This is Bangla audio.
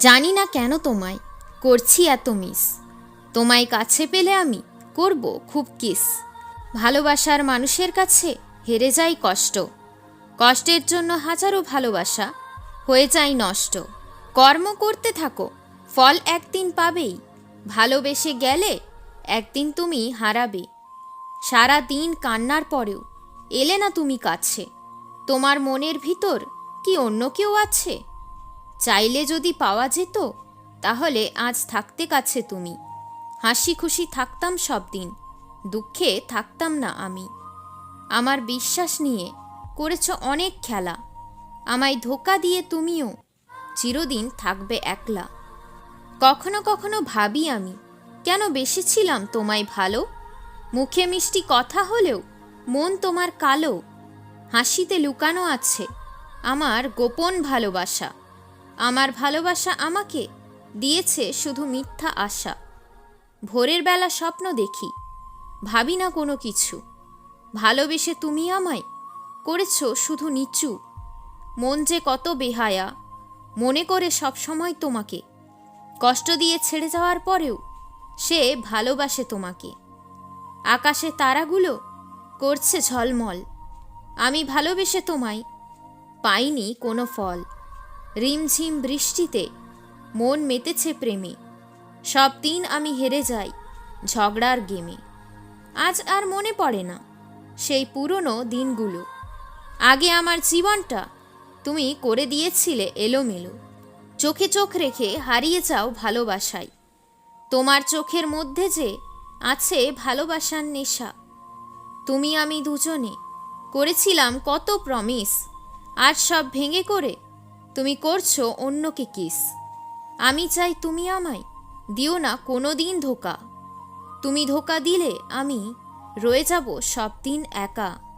জানি না কেন তোমায়, করছি এত মিস। তোমায় কাছে পেলে আমি করব খুব কিস। ভালোবাসার মানুষের কাছে হেরে যাই কষ্ট। কষ্টের জন্য হাজারো ভালোবাসা হয়ে যায় নষ্ট। কর্ম করতে থাকো, ফল একদিন পাবেই। ভালোবেসে গেলে একদিন তুমি হারাবে। সারা দিন কান্নার পরেও এলে না তুমি কাছে। তোমার মনের ভিতর কি অন্য কেউ আছে? চাইলে যদি পাওয়া যেত, তাহলে আজ থাকতে কাছে তুমি। হাসি খুশি থাকতাম সব দিন, দুঃখে থাকতাম না আমি। আমার বিশ্বাস নিয়ে করেছ অনেক খেলা, আমায় ধোকা দিয়ে তুমিও চিরদিন থাকবে একলা। কখনো কখনো ভাবি আমি, কেন বেসেছিলাম তোমায় ভালো? মুখে মিষ্টি কথা হলেও মন তোমার কালো। হাসিতে লুকানো আছে আমার গোপন ভালোবাসা। আমার ভালোবাসা আমাকে দিয়েছে শুধু মিথ্যা আশা। ভোরের বেলা স্বপ্ন দেখি, ভাবি না কোনো কিছু। ভালোবেসে তুমি আমায় করেছ শুধু নিচু। মন যে কত বেহায়া, মনে করে সব সময় তোমাকে। কষ্ট দিয়ে ছেড়ে যাওয়ার পরেও সে ভালোবাসে তোমাকে। আকাশে তারাগুলো করছে ঝলমল। আমি ভালোবেসে তোমায় পাইনি কোনো ফল। রিমঝিম বৃষ্টিতে মন মেতেছে প্রেমে। সব দিন আমি হেরে যাই ঝগড়ার গেমে। আজ আর মনে পড়ে না সেই পুরনো দিনগুলো। আগে আমার জীবনটা তুমি করে দিয়েছিলে এলোমেলো। চোখে চোখ রেখে হারিয়ে যাও ভালোবাসায়। তোমার চোখের মধ্যে যে আছে ভালোবাসার নেশা। তুমি আমি দুজনে করেছিলাম কত প্রমিস আর সব ভেঙে করে তুমি করছ অন্যকে কিস। আমি চাই তুমি আমায়, দিও না কোনো দিন ধোকা। তুমি ধোকা দিলে আমি রয়ে যাব সব দিন একা।